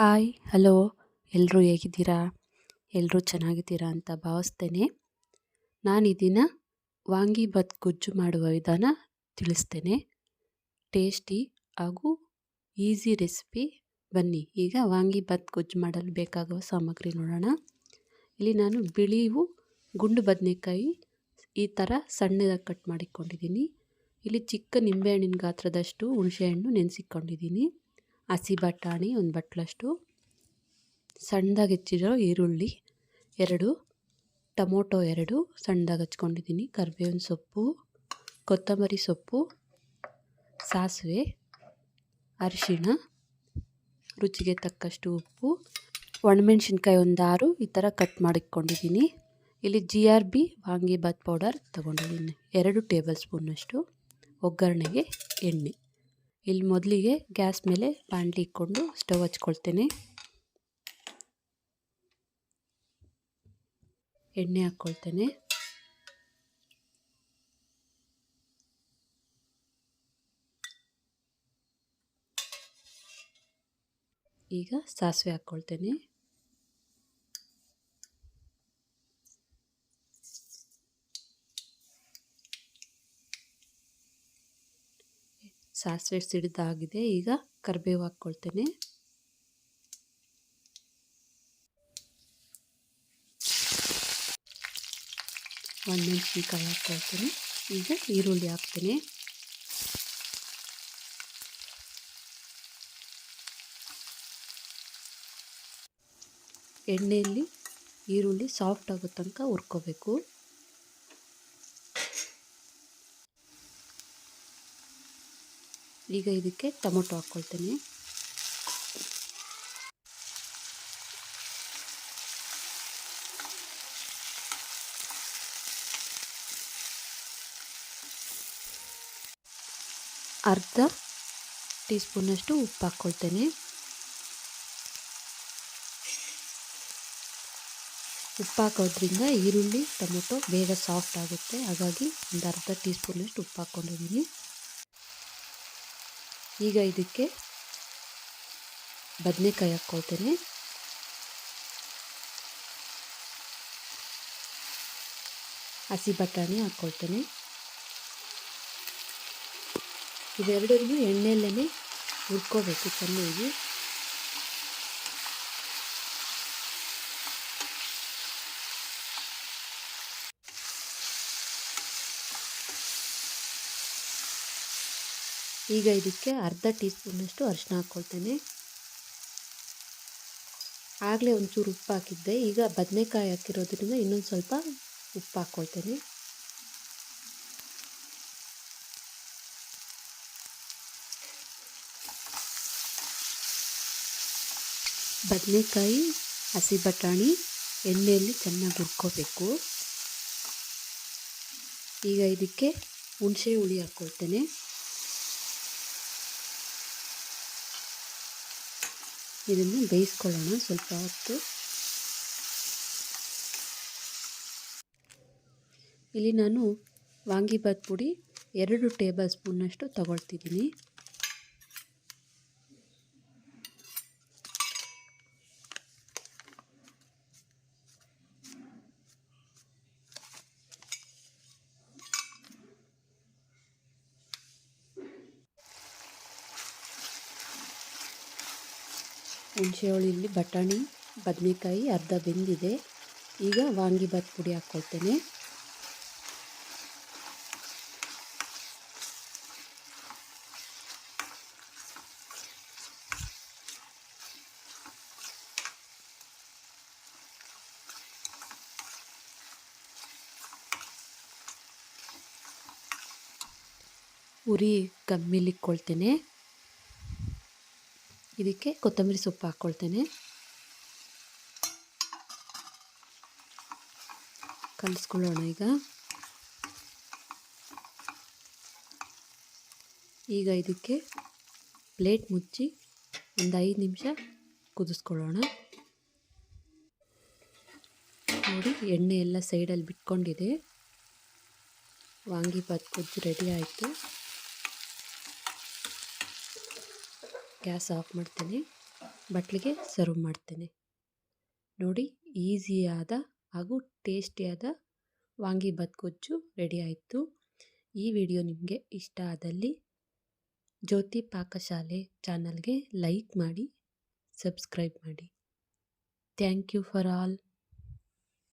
Hi hello ಎಲ್ಲರೂ ಹೇಗಿದ್ದೀರಾ? ಎಲ್ಲರೂ ಚೆನ್ನಾಗಿದ್ದೀರಾ ಅಂತ ಭಾವಿಸ್ತೇನೆ. ನಾನು ಈ ದಿನ ವಾಂಗಿಭಾತ್ ಗೊಜ್ಜು ಮಾಡುವ ವಿಧಾನ ತಿಳಿಸ್ತೇನೆ. ಟೇಸ್ಟಿ ಹಾಗೂ ಈಸಿ ರೆಸಿಪಿ. ಬನ್ನಿ, ಈಗ ವಾಂಗಿಭಾತ್ ಗೊಜ್ಜು ಮಾಡಲು ಬೇಕಾಗುವ ಸಾಮಗ್ರಿ ನೋಡೋಣ. ಇಲ್ಲಿ ನಾನು ಬಿಳಿವು, ಗುಂಡು ಬದನೆಕಾಯಿ ಈ ಥರ ಸಣ್ಣದಾಗಿ ಕಟ್ ಮಾಡಿಕೊಂಡಿದ್ದೀನಿ. ಇಲ್ಲಿ ಚಿಕ್ಕ ನಿಂಬೆಹಣ್ಣಿನ ಗಾತ್ರದಷ್ಟು ಹುಣಸೆಹಣ್ಣು ನೆನೆಸಿಕೊಂಡಿದ್ದೀನಿ. ಹಸಿ ಬಟಾಣಿ ಒಂದು ಬಟ್ಲಷ್ಟು, ಸಣ್ಣದಾಗಿ ಹೆಚ್ಚಿರೋ ಈರುಳ್ಳಿ ಎರಡು, ಟೊಮೊಟೊ ಎರಡು, ಸಣ್ಣದಾಗಿ ಹಚ್ಕೊಂಡಿದ್ದೀನಿ, ಕರಿಬೇವಿನ ಸೊಪ್ಪು, ಕೊತ್ತಂಬರಿ ಸೊಪ್ಪು, ಸಾಸಿವೆ, ಅರಿಶಿಣ, ರುಚಿಗೆ ತಕ್ಕಷ್ಟು ಉಪ್ಪು, ಒಣಮೆಣ್ಸಿನ್ಕಾಯಿ ಒಂದು ಆರು, ಈ ಥರ ಕಟ್ ಮಾಡಿಕೊಂಡಿದ್ದೀನಿ ಇಲ್ಲಿ G R B vangibath powder ತೊಗೊಂಡಿದ್ದೀನಿ, ಎರಡು ಟೇಬಲ್ ಸ್ಪೂನಷ್ಟು ಒಗ್ಗರಣೆಗೆ ಎಣ್ಣೆ. ಇಲ್ಲಿ ಮೊದಲಿಗೆ ಗ್ಯಾಸ್ ಮೇಲೆ ಬಾಣಲಿ ಇಕ್ಕೊಂಡು ಸ್ಟವ್ ಹಚ್ಕೊಳ್ತೇನೆ. ಎಣ್ಣೆ ಹಾಕ್ಕೊಳ್ತೇನೆ. ಈಗ ಸಾಸಿವೆ ಹಾಕ್ಕೊಳ್ತೇನೆ. ಸಾಸಿವೆ ಸಿಡಿದಾಗಿದೆ, ಈಗ ಕರಿಬೇವು ಹಾಕ್ಕೊಳ್ತೇನೆ. ಒಣಮೆಣಸಿನ್ಕಾಯಿ ಹಾಕ್ಕೊಳ್ತೇನೆ, ಈಗ ಈರುಳ್ಳಿ ಹಾಕ್ತೇನೆ. ಎಣ್ಣೆಯಲ್ಲಿ ಈರುಳ್ಳಿ ಸಾಫ್ಟ್ ಆಗೋ ತನಕ ಹುರ್ಕೋಬೇಕು. ಈಗ ಇದಕ್ಕೆ ಟೊಮೊಟೊ ಹಾಕ್ಕೊಳ್ತೀನಿ. ಅರ್ಧ ಟೀ ಸ್ಪೂನಷ್ಟು ಉಪ್ಪು ಹಾಕ್ಕೊಳ್ತೇನೆ. ಉಪ್ಪು ಹಾಕೋದ್ರಿಂದ ಈರುಳ್ಳಿ, ಟೊಮೊಟೊ ಬೇಗ ಸಾಫ್ಟ್ ಆಗುತ್ತೆ. ಹಾಗಾಗಿ ಒಂದು ಅರ್ಧ ಟೀ ಸ್ಪೂನಷ್ಟು ಉಪ್ಪು ಹಾಕ್ಕೊಂಡಿದ್ದೀನಿ. ಈಗ ಇದಕ್ಕೆ ಬದನೆಕಾಯಿ ಹಾಕ್ಕೊಳ್ತೇನೆ. ಹಸಿ ಬಟಾಣಿ ಹಾಕ್ಕೊಳ್ತೇನೆ. ಇವೆರಡನ್ನೂ ಎಣ್ಣೆಯಲ್ಲೇ ಹುರ್ಕೋಬೇಕು ಚೆನ್ನಾಗಿ ಈಗ ಇದಕ್ಕೆ ಅರ್ಧ ಟೀ ಸ್ಪೂನಷ್ಟು ಅರಿಶಿನ ಹಾಕ್ಕೊಳ್ತೇನೆ. ಆಗಲೇ ಒಂಚೂರು ಉಪ್ಪು ಹಾಕಿದ್ದೆ. ಈಗ ಬದನೆಕಾಯಿ ಹಾಕಿರೋದ್ರಿಂದ ಇನ್ನೊಂದು ಸ್ವಲ್ಪ ಉಪ್ಪು ಹಾಕ್ಕೊಳ್ತೇನೆ. ಬದನೆಕಾಯಿ, ಹಸಿ ಬಟಾಣಿ, ಎಣ್ಣೆಯಲ್ಲಿ ಚೆನ್ನಾಗಿ ಹುರ್ಕೋಬೇಕು. ಈಗ ಇದಕ್ಕೆ ಹುಣಸೆ ಹುಳಿ ಹಾಕ್ಕೊಳ್ತೇನೆ. ಇದನ್ನು ಬೇಯಿಸ್ಕೊಳ್ಳೋಣ ಸ್ವಲ್ಪ ಹೊತ್ತು. ಇಲ್ಲಿ ನಾನು ವಾಂಗಿಭಾತ್ ಪುಡಿ ಎರಡು ಟೇಬಲ್ ಸ್ಪೂನಷ್ಟು ತಗೊಳ್ತಿದ್ದೀನಿ. ಹುಣಸೆ ಹುಳಿಲಿ ಬಟಾಣಿ ಬದನೆಕಾಯಿ ಅರ್ಧ ಬೆಂದಿದೆ. ಈಗ ವಾಂಗಿಭಾತ್ ಪುಡಿ ಹಾಕ್ಕೊಳ್ತೇನೆ ಉರಿ ಕಮ್ಮಿಲಿಕ್ಕೊಳ್ತೇನೆ ಇದಕ್ಕೆ ಕೊತ್ತಂಬರಿ ಸೊಪ್ಪು ಹಾಕ್ಕೊಳ್ತೇನೆ. ಕಲಿಸ್ಕೊಳ್ಳೋಣ ಈಗ. ಈಗ ಇದಕ್ಕೆ ಪ್ಲೇಟ್ ಮುಚ್ಚಿ ಒಂದು ಐದು ನಿಮಿಷ ಕುದಿಸ್ಕೊಳ್ಳೋಣ. ನೋಡಿ, ಎಣ್ಣೆ ಎಲ್ಲ ಸೈಡಲ್ಲಿ ಬಿಟ್ಕೊಂಡಿದೆ. ವಾಂಗಿಭಾತ್ ಗೊಜ್ಜು ರೆಡಿ ಆಯಿತು. ಗ್ಯಾಸ್ ಆಫ್ ಮಾಡ್ತೀನಿ, ಬಟ್ಲಿಗೆ ಸರ್ವ್ ಮಾಡ್ತೇನೆ. ನೋಡಿ, ಈಸಿಯಾದ ಹಾಗೂ ಟೇಸ್ಟಿಯಾದ ವಾಂಗಿಬಾತ್ ಗೊಜ್ಜು ರೆಡಿ ಆಯಿತು. ಈ ವಿಡಿಯೋ ನಿಮಗೆ ಇಷ್ಟ ಆದಲ್ಲಿ ಜ್ಯೋತಿ ಪಾಕಶಾಲೆ ಚಾನಲ್ಗೆ ಲೈಕ್ ಮಾಡಿ ಸಬ್ಸ್ಕ್ರೈಬ್ ಮಾಡಿ. Thank you for all